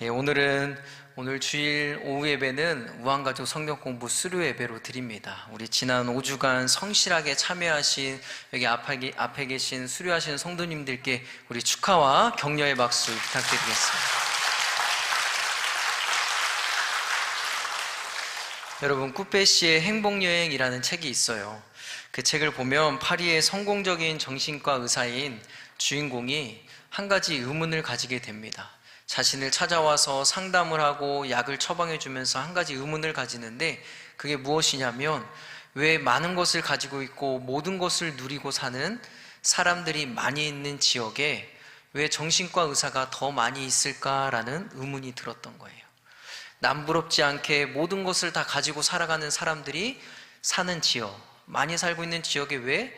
예, 오늘은 오늘 주일 오후 예배는 우한가족 성경 공부 수료 예배로 드립니다. 우리 지난 5주간 성실하게 참여하신 여기 앞에, 앞에 계신 수료하신 성도님들께 우리 축하와 격려의 박수 부탁드리겠습니다. 여러분 꾸페 씨의 행복 여행이라는 책이 있어요. 그 책을 보면 파리의 성공적인 정신과 의사인 주인공이 한 가지 의문을 가지게 됩니다. 자신을 찾아와서 상담을 하고 약을 처방해 주면서 한 가지 의문을 가지는데 그게 무엇이냐면 왜 많은 것을 가지고 있고 모든 것을 누리고 사는 사람들이 많이 있는 지역에 왜 정신과 의사가 더 많이 있을까라는 의문이 들었던 거예요. 남부럽지 않게 모든 것을 다 가지고 살아가는 사람들이 사는 지역, 많이 살고 있는 지역에 왜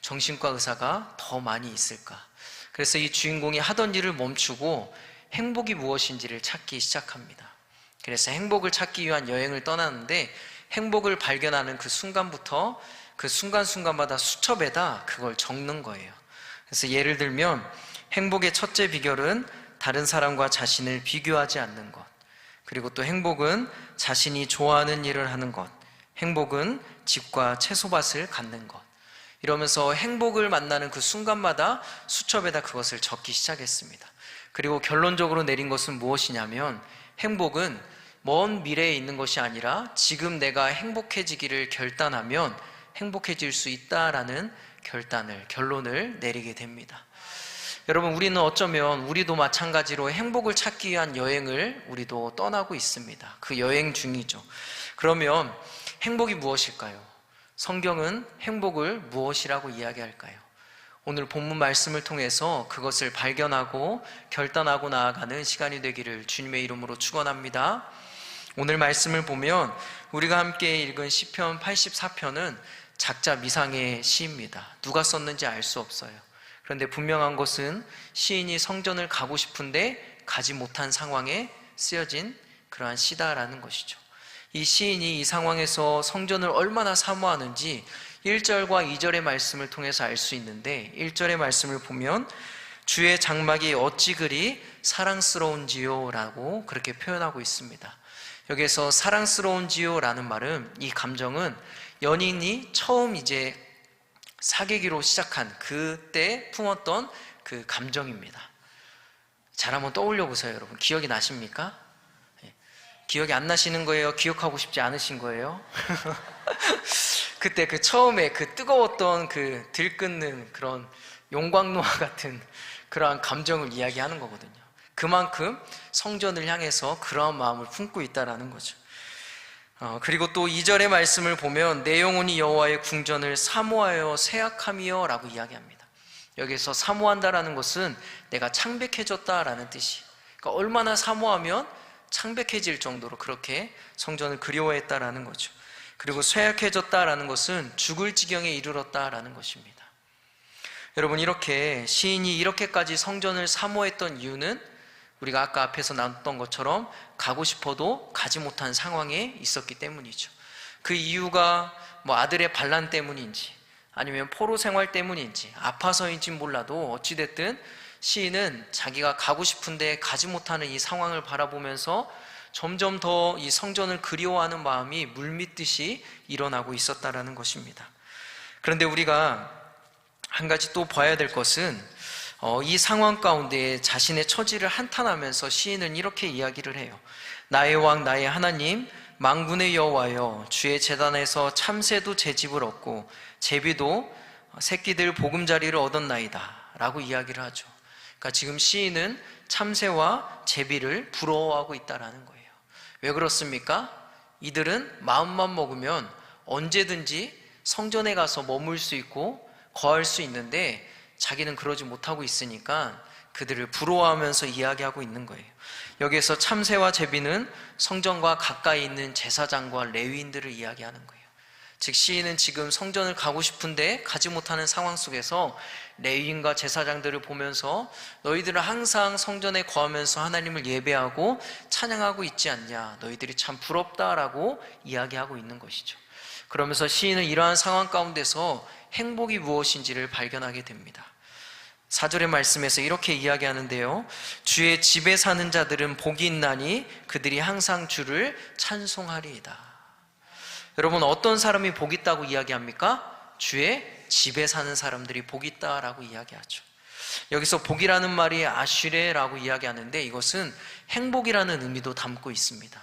정신과 의사가 더 많이 있을까? 그래서 이 주인공이 하던 일을 멈추고 행복이 무엇인지를 찾기 시작합니다. 그래서 행복을 찾기 위한 여행을 떠나는데 행복을 발견하는 그 순간부터 그 순간순간마다 수첩에다 그걸 적는 거예요. 그래서 예를 들면 행복의 첫째 비결은 다른 사람과 자신을 비교하지 않는 것. 그리고 또 행복은 자신이 좋아하는 일을 하는 것. 행복은 집과 채소밭을 갖는 것. 이러면서 행복을 만나는 그 순간마다 수첩에다 그것을 적기 시작했습니다. 그리고 결론적으로 내린 것은 무엇이냐면 행복은 먼 미래에 있는 것이 아니라 지금 내가 행복해지기를 결단하면 행복해질 수 있다라는 결단을, 결론을 내리게 됩니다. 여러분, 우리는 어쩌면 우리도 마찬가지로 행복을 찾기 위한 여행을 우리도 떠나고 있습니다. 그 여행 중이죠. 그러면 행복이 무엇일까요? 성경은 행복을 무엇이라고 이야기할까요? 오늘 본문 말씀을 통해서 그것을 발견하고 결단하고 나아가는 시간이 되기를 주님의 이름으로 축원합니다. 오늘 말씀을 보면 우리가 함께 읽은 시편 84편은 작자 미상의 시입니다. 누가 썼는지 알 수 없어요. 그런데 분명한 것은 시인이 성전을 가고 싶은데 가지 못한 상황에 쓰여진 그러한 시다라는 것이죠. 이 시인이 이 상황에서 성전을 얼마나 사모하는지 1절과 2절의 말씀을 통해서 알 수 있는데 1절의 말씀을 보면 주의 장막이 어찌 그리 사랑스러운지요 라고 그렇게 표현하고 있습니다. 여기서 사랑스러운지요 라는 말은 이 감정은 연인이 처음 이제 사귀기로 시작한 그때 품었던 그 감정입니다. 잘 한번 떠올려 보세요, 여러분. 기억이 나십니까? 예. 기억이 안 나시는 거예요? 기억하고 싶지 않으신 거예요? 그때 그 처음에 그 뜨거웠던 그 들끓는 그런 용광로와 같은 그러한 감정을 이야기하는 거거든요. 그만큼 성전을 향해서 그러한 마음을 품고 있다라는 거죠. 어, 그리고 또 2절의 말씀을 보면 내 영혼이 여호와의 궁전을 사모하여 세약함이여라고 이야기합니다. 여기서 사모한다라는 것은 내가 창백해졌다라는 뜻이. 그러니까 얼마나 사모하면 창백해질 정도로 그렇게 성전을 그리워했다라는 거죠. 그리고 쇠약해졌다라는 것은 죽을 지경에 이르렀다라는 것입니다. 여러분 이렇게 시인이 이렇게까지 성전을 사모했던 이유는 우리가 아까 앞에서 나눴던 것처럼 가고 싶어도 가지 못한 상황에 있었기 때문이죠. 그 이유가 뭐 아들의 반란 때문인지 아니면 포로 생활 때문인지 아파서인지 몰라도 어찌됐든 시인은 자기가 가고 싶은데 가지 못하는 이 상황을 바라보면서 점점 더 이 성전을 그리워하는 마음이 물밀듯이 일어나고 있었다라는 것입니다. 그런데 우리가 한 가지 또 봐야 될 것은 어, 이 상황 가운데 자신의 처지를 한탄하면서 시인은 이렇게 이야기를 해요. 나의 왕, 나의 하나님, 망군의 여호와여, 주의 재단에서 참새도 제 집을 얻고 제비도 새끼들 보금자리를 얻었나이다. 라고 이야기를 하죠. 그러니까 지금 시인은 참새와 제비를 부러워하고 있다라는 거예요. 왜 그렇습니까? 이들은 마음만 먹으면 언제든지 성전에 가서 머물 수 있고 거할 수 있는데 자기는 그러지 못하고 있으니까 그들을 부러워하면서 이야기하고 있는 거예요. 여기에서 참새와 제비는 성전과 가까이 있는 제사장과 레위인들을 이야기하는 거예요. 즉 시인은 지금 성전을 가고 싶은데 가지 못하는 상황 속에서 레위인과 제사장들을 보면서 너희들은 항상 성전에 거하면서 하나님을 예배하고 찬양하고 있지 않냐 너희들이 참 부럽다라고 이야기하고 있는 것이죠 그러면서 시인은 이러한 상황 가운데서 행복이 무엇인지를 발견하게 됩니다 4절의 말씀에서 이렇게 이야기하는데요. 주의 집에 사는 자들은 복이 있나니 그들이 항상 주를 찬송하리이다. 여러분 어떤 사람이 복 있다고 이야기합니까? 주의 집에 사는 사람들이 복 있다라고 이야기하죠. 여기서 복이라는 말이 아슈레라고 이야기하는데 이것은 행복이라는 의미도 담고 있습니다.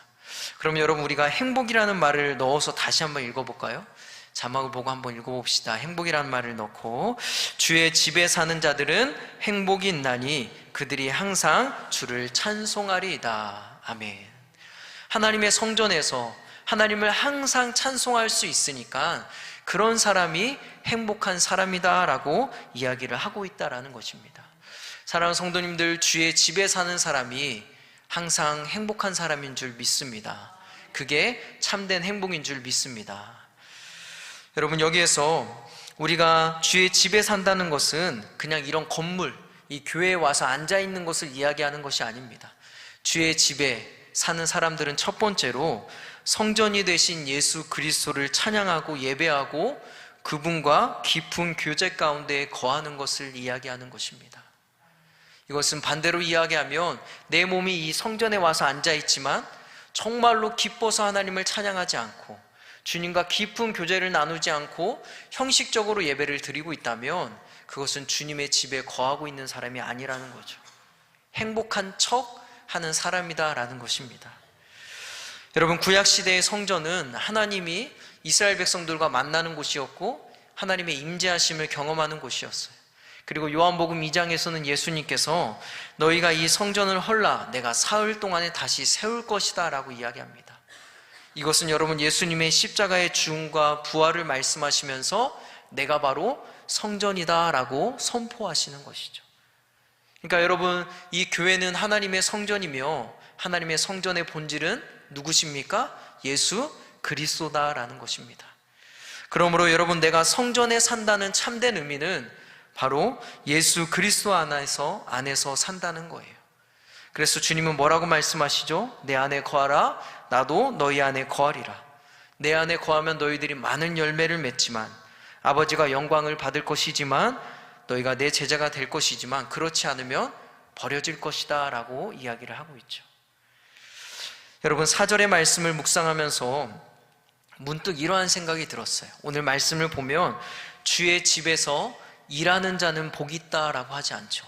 그럼 여러분 우리가 행복이라는 말을 넣어서 다시 한번 읽어볼까요? 자막을 보고 한번 읽어봅시다. 행복이라는 말을 넣고 주의 집에 사는 자들은 행복이 있나니 그들이 항상 주를 찬송하리이다. 아멘. 하나님의 성전에서 하나님을 항상 찬송할 수 있으니까 그런 사람이 행복한 사람이다라고 이야기를 하고 있다라는 것입니다. 사랑하는 성도님들 주의 집에 사는 사람이 항상 행복한 사람인 줄 믿습니다. 그게 참된 행복인 줄 믿습니다. 여러분 여기에서 우리가 주의 집에 산다는 것은 그냥 이런 건물, 이 교회에 와서 앉아 있는 것을 이야기하는 것이 아닙니다. 주의 집에 사는 사람들은 첫 번째로 성전이 되신 예수 그리스도를 찬양하고 예배하고 그분과 깊은 교제 가운데 거하는 것을 이야기하는 것입니다. 이것은 반대로 이야기하면 내 몸이 이 성전에 와서 앉아 있지만 정말로 기뻐서 하나님을 찬양하지 않고 주님과 깊은 교제를 나누지 않고 형식적으로 예배를 드리고 있다면 그것은 주님의 집에 거하고 있는 사람이 아니라는 거죠. 행복한 척 하는 사람이다라는 것입니다. 여러분, 구약 시대의 성전은 하나님이 이스라엘 백성들과 만나는 곳이었고 하나님의 임재하심을 경험하는 곳이었어요. 그리고 요한복음 2장에서는 예수님께서 너희가 이 성전을 헐라 내가 사흘 동안에 다시 세울 것이다 라고 이야기합니다. 이것은 여러분 예수님의 십자가의 죽음과 부활을 말씀하시면서 내가 바로 성전이다 라고 선포하시는 것이죠. 그러니까 여러분 이 교회는 하나님의 성전이며 하나님의 성전의 본질은 누구십니까? 예수 그리스도다라는 것입니다. 그러므로 여러분 내가 성전에 산다는 참된 의미는 바로 예수 그리스도 안에서 안에서 산다는 거예요. 그래서 주님은 뭐라고 말씀하시죠? 내 안에 거하라 나도 너희 안에 거하리라. 내 안에 거하면 너희들이 많은 열매를 맺지만 아버지가 영광을 받을 것이지만 너희가 내 제자가 될 것이지만 그렇지 않으면 버려질 것이다라고 이야기를 하고 있죠. 여러분 사절의 말씀을 묵상하면서 문득 이러한 생각이 들었어요. 오늘 말씀을 보면 주의 집에서 일하는 자는 복 있다라고 하지 않죠.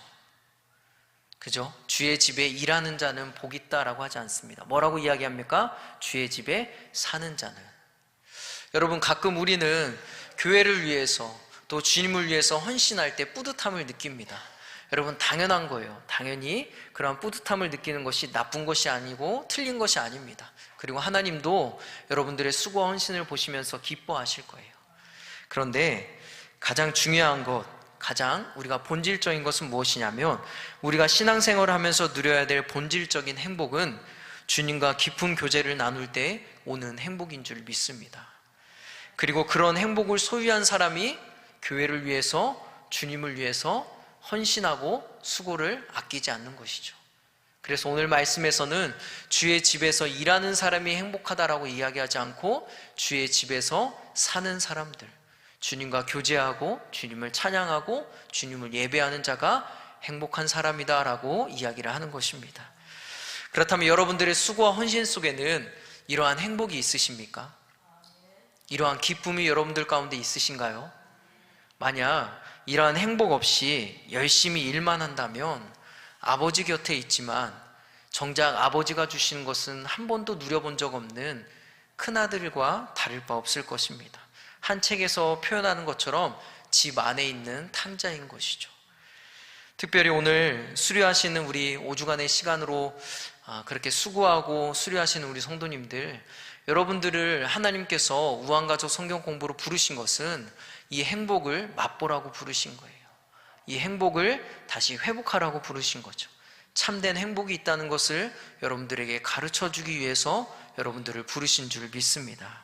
그죠? 주의 집에 일하는 자는 복 있다라고 하지 않습니다. 뭐라고 이야기합니까? 주의 집에 사는 자는. 여러분, 가끔 우리는 교회를 위해서 또 주님을 위해서 헌신할 때 뿌듯함을 느낍니다. 여러분, 당연한 거예요. 당연히 그런 뿌듯함을 느끼는 것이 나쁜 것이 아니고 틀린 것이 아닙니다. 그리고 하나님도 여러분들의 수고 헌신을 보시면서 기뻐하실 거예요. 그런데 가장 중요한 것, 가장 우리가 본질적인 것은 무엇이냐면 우리가 신앙생활을 하면서 누려야 될 본질적인 행복은 주님과 깊은 교제를 나눌 때 오는 행복인 줄 믿습니다. 그리고 그런 행복을 소유한 사람이 교회를 위해서 주님을 위해서 헌신하고 수고를 아끼지 않는 것이죠. 그래서 오늘 말씀에서는 주의 집에서 일하는 사람이 행복하다라고 이야기하지 않고 주의 집에서 사는 사람들, 주님과 교제하고 주님을 찬양하고 주님을 예배하는 자가 행복한 사람이다라고 이야기를 하는 것입니다. 그렇다면 여러분들의 수고와 헌신 속에는 이러한 행복이 있으십니까? 이러한 기쁨이 여러분들 가운데 있으신가요? 만약 이러한 행복 없이 열심히 일만 한다면 아버지 곁에 있지만 정작 아버지가 주시는 것은 한 번도 누려본 적 없는 큰아들과 다를 바 없을 것입니다. 한 책에서 표현하는 것처럼 집 안에 있는 탕자인 것이죠. 특별히 오늘 수료하시는 우리 5주간의 시간으로 아, 그렇게 수고하고 수료하시는 우리 성도님들, 여러분들을 하나님께서 우한가족 성경 공부로 부르신 것은 이 행복을 맛보라고 부르신 거예요. 이 행복을 다시 회복하라고 부르신 거죠. 참된 행복이 있다는 것을 여러분들에게 가르쳐 주기 위해서 여러분들을 부르신 줄 믿습니다.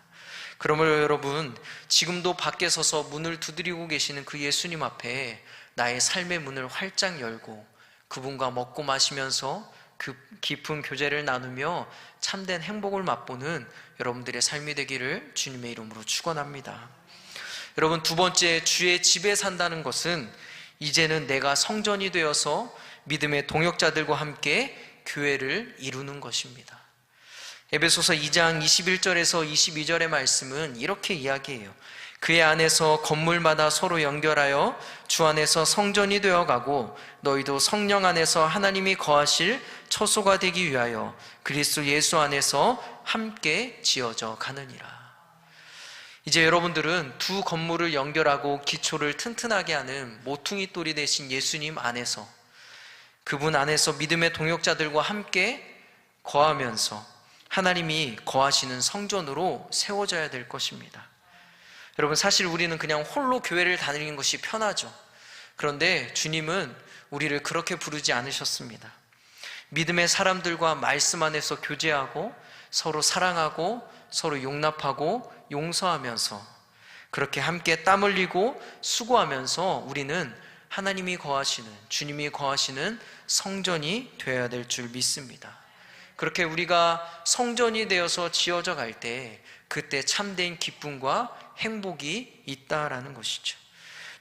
그러므로 여러분, 지금도 밖에 서서 문을 두드리고 계시는 그 예수님 앞에 나의 삶의 문을 활짝 열고 그분과 먹고 마시면서 그 깊은 교제를 나누며 참된 행복을 맛보는 여러분들의 삶이 되기를 주님의 이름으로 축원합니다. 여러분 두 번째 주의 집에 산다는 것은 이제는 내가 성전이 되어서 믿음의 동역자들과 함께 교회를 이루는 것입니다. 에베소서 2장 21절에서 22절의 말씀은 이렇게 이야기해요. 그의 안에서 건물마다 서로 연결하여 주 안에서 성전이 되어 가고 너희도 성령 안에서 하나님이 거하실 처소가 되기 위하여 그리스도 예수 안에서 함께 지어져 가느니라. 이제 여러분들은 두 건물을 연결하고 기초를 튼튼하게 하는 모퉁이 돌이 되신 예수님 안에서 그분 안에서 믿음의 동역자들과 함께 거하면서 하나님이 거하시는 성전으로 세워져야 될 것입니다. 여러분, 사실 우리는 그냥 홀로 교회를 다니는 것이 편하죠. 그런데 주님은 우리를 그렇게 부르지 않으셨습니다. 믿음의 사람들과 말씀 안에서 교제하고 서로 사랑하고 서로 용납하고 용서하면서 그렇게 함께 땀 흘리고 수고하면서 우리는 하나님이 거하시는 주님이 거하시는 성전이 되어야 될 줄 믿습니다. 그렇게 우리가 성전이 되어서 지어져 갈 때 그때 참된 기쁨과 행복이 있다라는 것이죠.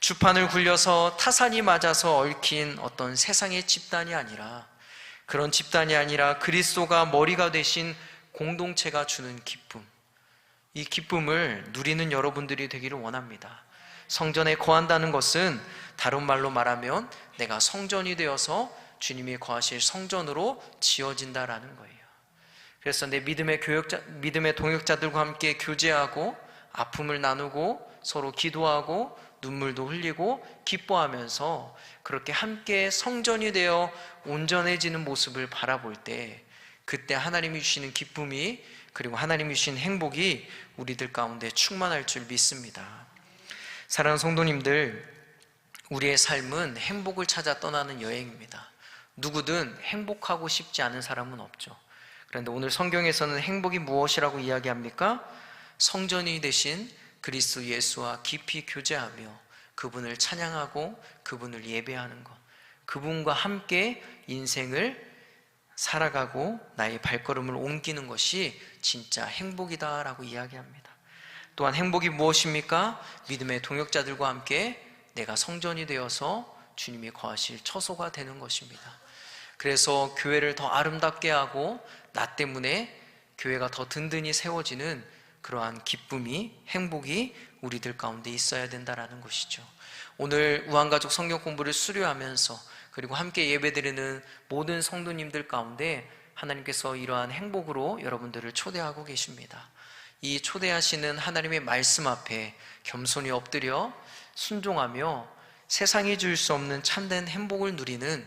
주판을 굴려서 타산이 맞아서 얽힌 어떤 세상의 집단이 아니라 그런 집단이 아니라 그리스도가 머리가 되신 공동체가 주는 기쁨. 이 기쁨을 누리는 여러분들이 되기를 원합니다. 성전에 거한다는 것은 다른 말로 말하면 내가 성전이 되어서 주님이 거하실 성전으로 지어진다라는 거예요. 그래서 내 믿음의 교역자, 믿음의 동역자들과 함께 교제하고 아픔을 나누고 서로 기도하고 눈물도 흘리고 기뻐하면서 그렇게 함께 성전이 되어 온전해지는 모습을 바라볼 때 그때 하나님이 주시는 기쁨이 그리고 하나님이 주신 행복이 우리들 가운데 충만할 줄 믿습니다. 사랑하는 성도님들, 우리의 삶은 행복을 찾아 떠나는 여행입니다. 누구든 행복하고 싶지 않은 사람은 없죠. 그런데 오늘 성경에서는 행복이 무엇이라고 이야기합니까? 성전이 되신 그리스도 예수와 깊이 교제하며 그분을 찬양하고 그분을 예배하는 것. 그분과 함께 인생을 살아가고 나의 발걸음을 옮기는 것이 진짜 행복이다라고 이야기합니다. 또한 행복이 무엇입니까? 믿음의 동역자들과 함께 내가 성전이 되어서 주님이 거하실 처소가 되는 것입니다. 그래서 교회를 더 아름답게 하고 나 때문에 교회가 더 든든히 세워지는 그러한 기쁨이 행복이 우리들 가운데 있어야 된다라는 것이죠. 오늘 우한가족 성경 공부를 수료하면서 그리고 함께 예배드리는 모든 성도님들 가운데 하나님께서 이러한 행복으로 여러분들을 초대하고 계십니다. 이 초대하시는 하나님의 말씀 앞에 겸손히 엎드려 순종하며 세상이 줄 수 없는 참된 행복을 누리는